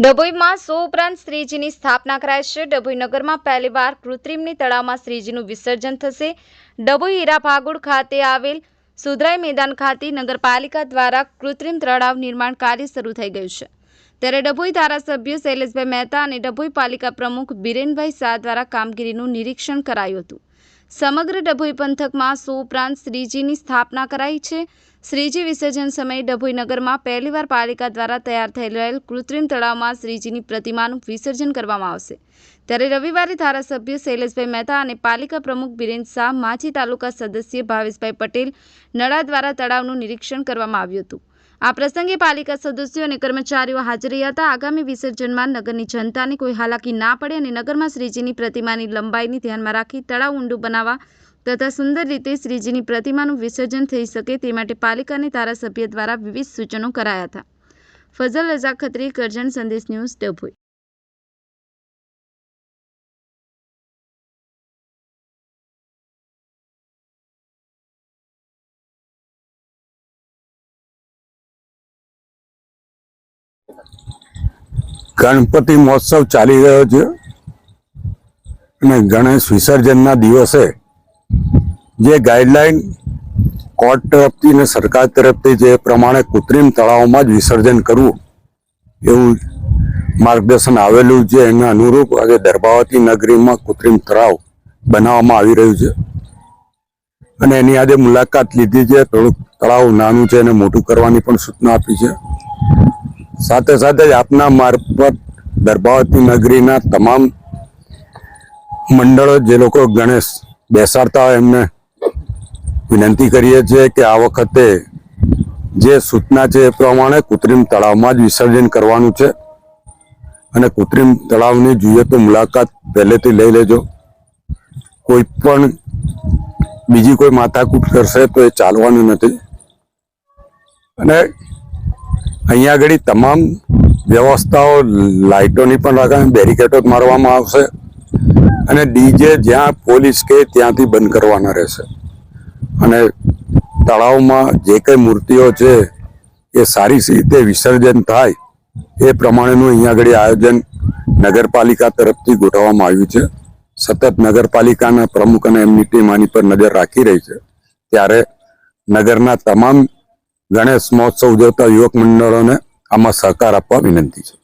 ડભોઈમાં સો ઉપરાંત શ્રીજીની સ્થાપના કરાય છે. ડભોઈ નગરમાં પહેલીવાર કૃત્રિમની તળાવમાં શ્રીજીનું વિસર્જન થશે. ડભોઈ હીરા ભાગોળ ખાતે આવેલ સુધરાઈ મેદાન ખાતે નગરપાલિકા દ્વારા કૃત્રિમ તળાવ નિર્માણ કાર્ય શરૂ થઈ ગયું છે. ત્યારે ડભોઈ ધારાસભ્ય શૈલેષભાઈ મહેતા અને ડભોઈ પાલિકા પ્રમુખ બિરેનભાઈ શાહ દ્વારા કામગીરીનું નિરીક્ષણ કરાયું હતું. સમગ્ર ડભોઈ પંથકમાં સો ઉપરાંત શ્રીજીની સ્થાપના કરાઈ છે. શ્રીજી વિસર્જન સમયે ડભોઈ નગરમાં પહેલીવાર પાલિકા દ્વારા તૈયાર થઈ રહેલ કૃત્રિમ તળાવમાં શ્રીજીની પ્રતિમાનું વિસર્જન કરવામાં આવશે. ત્યારે રવિવારે ધારાસભ્ય શૈલેષભાઈ મહેતા અને પાલિકા પ્રમુખ બિરેન શાહ માછી તાલુકા સદસ્ય ભાવેશભાઈ પટેલ નળા દ્વારા તળાવનું નિરીક્ષણ કરવામાં આવ્યું હતું. આ પ્રસંગે પાલિકા સદસ્યો અને કર્મચારીઓ હાજર રહ્યા હતા. આગામી વિસર્જનમાં નગરની જનતાને કોઈ હાલાકી ના પડે અને નગરમાં શ્રીજીની પ્રતિમાની લંબાઈને ધ્યાનમાં રાખી તળાવ ઊંડું બનાવવા તથા સુંદર રીતે શ્રીજીની પ્રતિમાનું વિસર્જન થઈ શકે તે માટે પાલિકાની ધારાસભ્ય દ્વારા વિવિધ સૂચનો કરાયા હતા. ફઝલ રઝા ખત્રી, કરજણ સંદેશ ન્યૂઝ, ડભોઈ. ગણપતિ મહોત્સવ ચાલી રહ્યો છે અને ગણેશ વિસર્જનના દિવસે જે ગાઈડલાઈન કોર્ટ તરફથી અને સરકાર તરફથી જે પ્રમાણે કૃત્રિમ તળાવમાં જ વિસર્જન કરવું એવું માર્ગદર્શન આવેલું છે, એના અનુરૂપ આજે દરબાવતી નગરીમાં કૃત્રિમ તળાવ બનાવવામાં આવી રહ્યું છે. અને એની આજે મુલાકાત લીધી છે, થોડુંક તળાવ નાનું છે અને મોટું કરવાની પણ સૂચના આપી છે. સાથે સાથે જ આપના મારફત દરબાવતી નગરીના તમામ મંડળો, જે લોકો ગણેશ બેસાડતા હોય એમને વિનંતી કરીએ છીએ કે આ વખતે જે સૂચના છે એ પ્રમાણે કૃત્રિમ તળાવમાં જ વિસર્જન કરવાનું છે. અને કૃત્રિમ તળાવની જોઈએ તો મુલાકાત પહેલેથી લઈ લેજો. કોઈ પણ બીજી કોઈ માથાકૂટ કરશે તો એ ચાલવાનું નથી. અને અહીંયા આગળ તમામ વ્યવસ્થાઓ, લાઇટોની પણ રાખવાની બેરિકેડો મારવામાં આવશે. અને ડીજે જ્યાં પોલીસ કે ત્યાંથી બંધ કરવાના રહેશે. અને તળાવમાં જે કંઈ મૂર્તિઓ છે, એ સારી રીતે વિસર્જન થાય, એ પ્રમાણેનું અહીંયા આગળ આયોજન નગરપાલિકા તરફથી ગોઠવવામાં આવ્યું છે. સતત નગરપાલિકાના પ્રમુખ અને એમની ટીમ આની પર નજર રાખી રહી છે. ત્યારે નગરના તમામ ગણેશ મહોત્સવ ઉજવતા યુવક મંડળોને આમાં સહકાર આપવા વિનંતી છે.